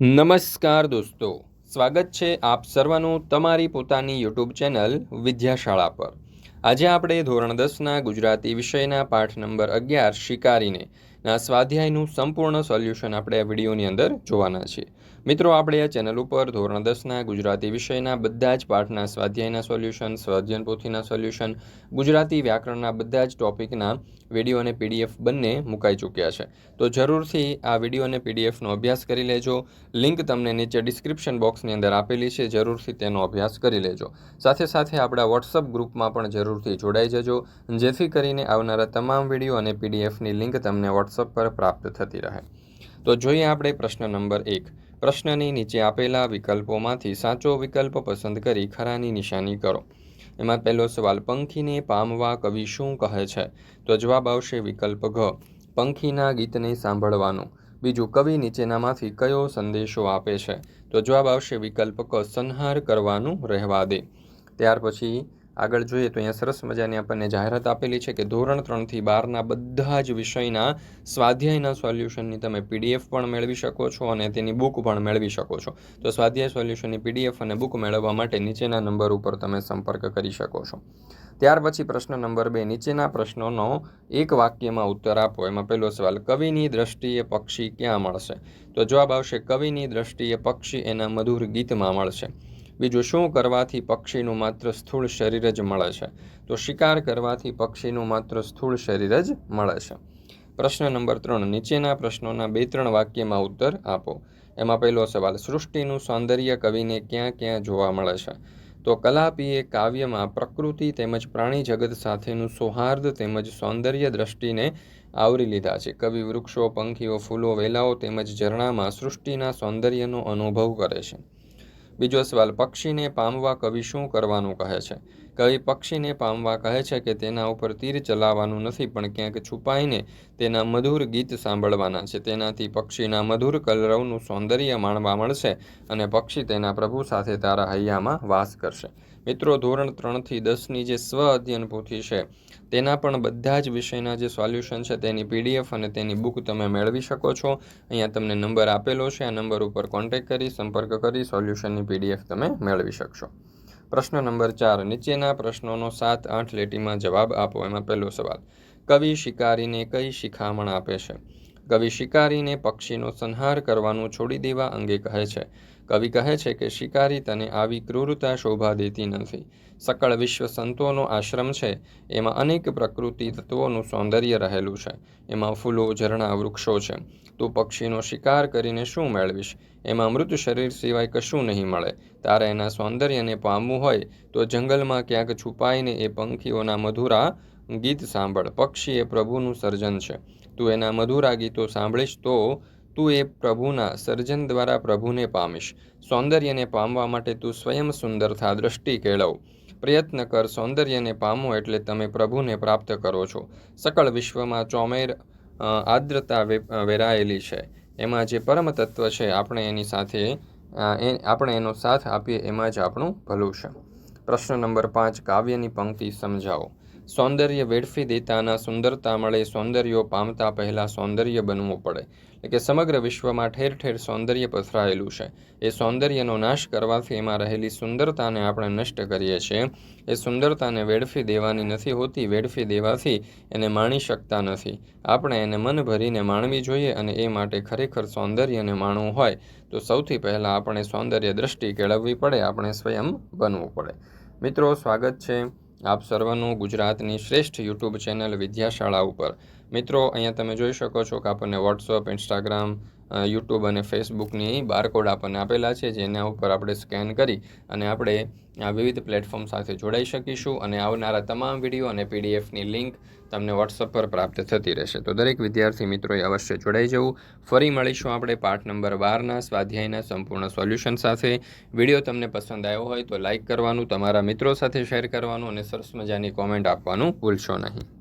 નમસ્કાર દોસ્તો. સ્વાગત છે આપ સર્વનું તમારી પોતાની યુટ્યુબ ચેનલ વિદ્યાશાળા પર. આજે આપણે ધોરણ દસના ગુજરાતી વિષયના પાઠ નંબર અગિયાર શિકારીને ના સ્વાધ્યાયનું સંપૂર્ણ સોલ્યુશન આપણે આ વિડીયોની અંદર જોવાના છીએ. મિત્રો, આપણે આ ચેનલ ઉપર ધોરણ દસના, ગુજરાતી વિષયના, બધા જ પાઠના, સ્વાધ્યાયના સોલ્યુશન સ્વાધ્યન પોથીના સોલ્યુશન, ગુજરાતી વ્યાકરણના બધા જ ટોપિકના વીડિયો અને પીડીએફ બંને મુકાઈ ચૂક્યા છે. તો જરૂરથી આ વીડિયો અને પીડીએફનો અભ્યાસ કરી લેજો. લિંક તમને નીચે ડિસ્ક્રિપ્શન બોક્સની અંદર આપેલી છે. જરૂરથી તેનો અભ્યાસ કરી લેજો. સાથે સાથે આપણા વોટ્સઅપ ગ્રુપમાં પણ જરૂરથી જોડાઈ જજો, જેથી કરીને આવનારા તમામ વીડિયો અને પીડીએફની લિંક તમને વોટ્સઅપ પર પ્રાપ્ત થતી રહે. તો જોઈએ આપણે પ્રશ્ન નંબર એક. પ્રશ્નની નીચે આપેલા વિકલ્પોમાંથી સાચો વિકલ્પ પસંદ કરી ખરાની નિશાની કરો. એમાં પહેલો સવાલ, પંખીને પામવા કવિ શું કહે છે? તો જવાબ આવશે વિકલ્પ ઘ, પંખીના ગીતને સાંભળવાનું. બીજું, કવિ નીચેનામાંથી કયો સંદેશો આપે છે? તો જવાબ આવશે વિકલ્પ ક, સંહાર કરવાનું રહેવા દે. ત્યાર પછી આગળ જોઈએ તો અહીંયા સરસ મજાની આપણને જાહેરાત આપેલી છે કે ધોરણ ત્રણથી બારના બધા જ વિષયના સ્વાધ્યાયના સોલ્યુશનની તમે પીડીએફ પણ મેળવી શકો છો અને તેની બુક પણ મેળવી શકો છો. તો સ્વાધ્યાય સોલ્યુશનની પીડીએફ અને બુક મેળવવા માટે નીચેના નંબર ઉપર તમે સંપર્ક કરી શકો છો. ત્યાર પછી પ્રશ્ન નંબર બે, નીચેના પ્રશ્નોનો એક વાક્યમાં ઉત્તર આપો. એમાં પહેલો સવાલ, કવિની દ્રષ્ટિએ પક્ષી ક્યાં મળશે? તો જવાબ આવશે, કવિની દ્રષ્ટિએ પક્ષી એના મધુર ગીતમાં મળશે. બીજું શું કરવાથી પક્ષીનું માત્ર સ્થૂળ શરીર જ મળે છે? તો શિકાર કરવાથી પક્ષીનું માત્ર સ્થૂળ શરીર જ મળે છે. પ્રશ્ન નંબર ત્રણ, નીચેના પ્રશ્નોના બે ત્રણ વાક્યમાં ઉત્તર આપો. એમાં પહેલો સવાલ, સૃષ્ટિનું સૌંદર્ય કવિને ક્યાં ક્યાં જોવા મળે છે? તો કલાપીએ કાવ્યમાં પ્રકૃતિ તેમજ પ્રાણી જગત સાથેનું સૌહાર્દ તેમજ સૌંદર્ય દ્રષ્ટિને આવરી લીધા છે. કવિ વૃક્ષો, પંખીઓ, ફૂલો, વેલાઓ તેમજ ઝરણામાં સૃષ્ટિના સૌંદર્યનો અનુભવ કરે છે. બીજો સવાલ, પક્ષીને પામવા કવિ શું કરવાનું કહે છે? કવિ પક્ષીને પામવા કહે છે કે તેના ઉપર તીર ચલાવવાનું નથી, પણ ક્યાંક છુપાઈને તેના મધુર ગીત સાંભળવાના છે. તેનાથી પક્ષીના મધુર કલરવનું સૌંદર્ય માણવા મળશે અને પક્ષી તેના પ્રભુ સાથે તારા હૈયામાં વાસ કરશે. મિત્રો, ધોરણ ત્રણથી દસની જે સ્વ અધ્યયન પોથી છે, તેના પણ બધા જ વિષયના જે સોલ્યુશન છે, તેની પીડીએફ અને તેની બુક તમે મેળવી શકો છો. અહીંયા તમને નંબર આપેલો છે, આ નંબર ઉપર કોન્ટેક કરી, સંપર્ક કરી સોલ્યુશનની પીડીએફ તમે મેળવી શકશો. પ્રશ્ન નંબર ચાર, નીચેના પ્રશ્નોનો સાત આઠ લેટીમાં જવાબ આપો. એમાં પહેલો સવાલ, કવિ શિકારીને કઈ શિખામણ આપે છે? કવિ શિકારીને પક્ષીનો સંહાર કરવાનું છોડી દેવા અંગે કહે છે. કવિ કહે છે કે શિકારી તને આવી ક્રૂરતા શોભા દેતી નથી. સકળ વિશ્વ સંતોનો આશ્રમ છે. એમાં અનેક પ્રકૃતિ તત્વોનું સૌંદર્ય રહેલું છે. એમાં ફૂલો, ઝરણા, વૃક્ષો છે. તું પક્ષીનો શિકાર કરીને શું મેળવીશ? એમાં મૃત શરીર સિવાય કશું નહીં મળે. તારે એના સૌંદર્યને પામવું હોય તો જંગલમાં ક્યાંક છુપાઈને એ પંખીઓના મધુરા ગીત સાંભળ. પક્ષી એ પ્રભુનું સર્જન છે. તું એના મધુરા ગીતો સાંભળીશ તો તું એ પ્રભુના સર્જન દ્વારા પ્રભુને પામીશ. સૌંદર્યને પામવા માટે તું સ્વયં સુંદરતા દ્રષ્ટિ કેળવ. પ્રયત્ન કર સૌંદર્યને પામો એટલે તમે પ્રભુને પ્રાપ્ત કરો છો. સકળ વિશ્વમાં ચોમેર આર્દ્રતા વેરાયેલી છે. એમાં જે પરમ તત્વ છે, આપણે એની સાથે આપણે એનો સાથ આપીએ એમાં જ આપણું ભલું છે. પ્રશ્ન નંબર પાંચ, કાવ્યની પંક્તિ સમજાવો. સૌંદર્ય વેડફી દેતાના સુંદરતા મળે સૌંદર્યો પામતા પહેલાં સૌંદર્ય બનવું પડે. એટલે કે સમગ્ર વિશ્વમાં ઠેર ઠેર સૌંદર્ય પથરાયેલું છે. એ સૌંદર્યનો નાશ કરવાથી એમાં રહેલી સુંદરતાને આપણે નષ્ટ કરીએ છીએ. એ સુંદરતાને વેડફી દેવાની નથી હોતી, વેડફી દેવાથી એને માણી શકતા નથી. આપણે એને મન ભરીને માણવી જોઈએ અને એ માટે ખરેખર સૌંદર્યને માણવું હોય, તો સૌથી પહેલાં આપણે સૌંદર્ય દ્રષ્ટિ કેળવવી પડે, આપણે સ્વયં બનવું પડે. મિત્રો, સ્વાગત છે. આપ સર્વનું ગુજરાતની શ્રેષ્ઠ યુટ્યુબ ચેનલ વિદ્યાશાળા ઉપર. મિત્રો, અહીંયા તમે જોઈ શકો છો કે આપણને વોટ્સઅપ ઇન્સ્ટાગ્રામ યુટ્યુબ અને ફેસબુકની બારકોડ આપણને આપેલા છે જેના ઉપર આપણે સ્કેન કરી અને આપણે આ વિવિધ પ્લેટફોર્મ સાથે જોડાઈ શકીશું અને આવનારા તમામ વીડિયો અને પીડીએફની લિંક તમને વોટ્સઅપ પર પ્રાપ્ત થતી રહેશે. તો દરેક વિદ્યાર્થી મિત્રોએ અવશ્ય જોડાઈ જવું. ફરી મળીશું આપણે પાઠ નંબર બારના સ્વાધ્યાયના સંપૂર્ણ સોલ્યુશન સાથે. વીડિયો તમને પસંદ આવ્યો હોય તો લાઇક કરવાનું, તમારા મિત્રો સાથે શેર કરવાનું અને સરસ મજાની કોમેન્ટ આપવાનું ભૂલશો નહીં.